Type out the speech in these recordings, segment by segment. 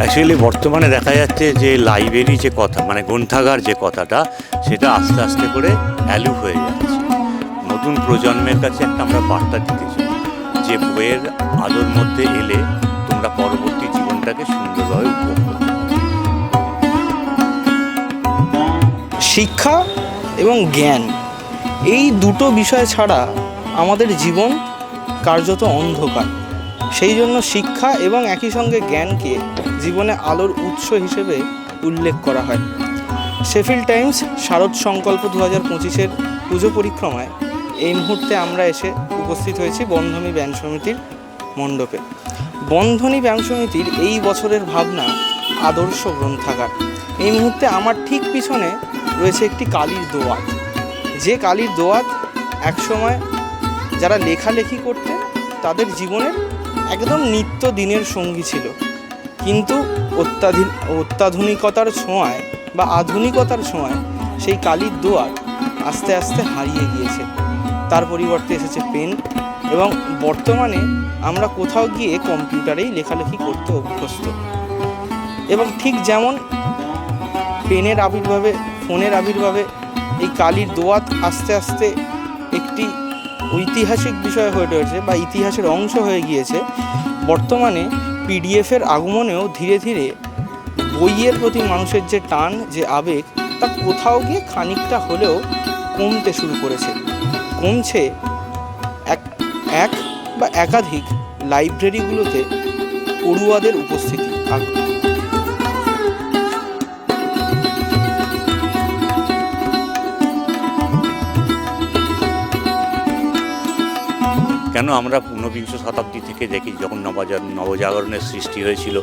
Actually বর্তমানে দেখা যাচ্ছে যে লাইব্রেরি যে কথা মানে গ্রন্থাগার যে কথাটা, সেটা আস্তে আস্তে করে অ্যালু হয়ে যাচ্ছে। নতুন প্রজন্মের কাছে একটা আমরা বার্তা দিতে চাই, যে বইয়ের আলোর মধ্যে এলে তোমরা পরবর্তী জীবনটাকে সুন্দরভাবে উপভোগ শিক্ষা এবং জ্ঞান, এই দুটো বিষয় ছাড়া আমাদের জীবন কার্যত অন্ধকার। সেই জন্য শিক্ষা এবং একই সঙ্গে জ্ঞানকে জীবনে আলোর উৎস হিসেবে উল্লেখ করা হয়। শেফিল্ড টাইমস শারদ সংকল্প দু হাজার পঁচিশের পুজো পরিক্রমায় এই মুহূর্তে আমরা এসে উপস্থিত হয়েছি বন্ধনী ব্যায়াম সমিতির মণ্ডপে। বন্ধনী ব্যায়াম সমিতির এই বছরের ভাবনা আদর্শ গ্রন্থাগার। এই মুহূর্তে আমার ঠিক পিছনে রয়েছে একটি কালির দোয়াত। যে কালির দোয়াত একসময় যারা লেখালেখি করতেন তাদের জীবনের একদম নিত্য দিনের সঙ্গী ছিল। কিন্তু অত্যাধি, অত্যাধুনিকতার ছোঁয়ায় বা আধুনিকতার ছোঁয়ায় সেই কালির দোয়াত আস্তে আস্তে হারিয়ে গিয়েছে। তার পরিবর্তে এসেছে পেন এবং বর্তমানে আমরা কোথাও গিয়ে কম্পিউটারেই লেখালেখি করতে অভ্যস্ত। এবং ঠিক যেমন পেনের আবির্ভাবে, ফোনের আবির্ভাবে এই কালির দোয়াত আস্তে আস্তে একটি ঐতিহাসিক বিষয় হয়ে রয়েছে বা ইতিহাসের অংশ হয়ে গিয়েছে, বর্তমানে পিডিএফের আগমনেও ধীরে ধীরে বইয়ের প্রতি মানুষের যে টান, যে আবেগ, তা কোথাও গিয়ে খানিকটা হলেও কমতে শুরু করেছে। কমছে এক এক বা একাধিক লাইব্রেরিগুলোতে পড়ুয়াদের উপস্থিতি। কেন আমরা ঊনবিংশ শতাব্দী থেকে দেখি যখন নবজা, নবজাগরণের সৃষ্টি হয়েছিল,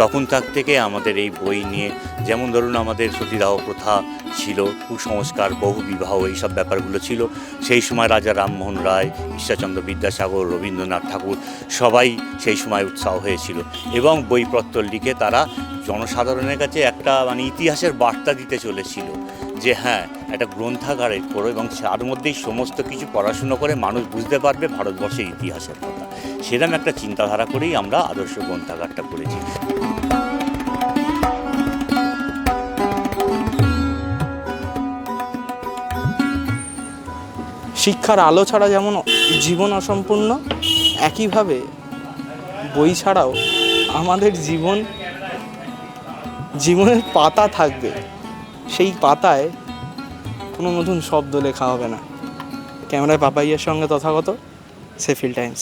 তখন তার থেকে আমাদের এই বই নিয়ে যেমন ধরুন আমাদের সতীদাহ প্রথা ছিল, কুসংস্কার, বহু বিবাহ, এইসব ব্যাপারগুলো ছিল, সেই সময় রাজা রামমোহন রায়, ঈশ্বরচন্দ্র বিদ্যাসাগর, রবীন্দ্রনাথ ঠাকুর সবাই সেই সময় উৎসাহ হয়েছিল এবং বইপত্র লিখে তারা জনসাধারণের কাছে একটা মানে ইতিহাসের বার্তা দিতে চলেছিল যে হ্যাঁ একটা গ্রন্থাগারে করো এবং তার মধ্যেই সমস্ত কিছু পড়াশুনো করে মানুষ বুঝতে পারবে ভারতবর্ষের ইতিহাসের কথা। সেরকম একটা চিন্তাধারা করেই আমরা আদর্শ গ্রন্থাগারটা করেছি। শিক্ষার আলো ছাড়া যেমন জীবন অসম্পূর্ণ, একইভাবে বই ছাড়াও আমাদের জীবন, জীবনের পাতা থাকবে। সেই পাতায় কোনো নতুন শব্দ লেখা হবে না। ক্যামেরায় পাপাইয়ের সঙ্গে তথাগত সেফিল টাইমস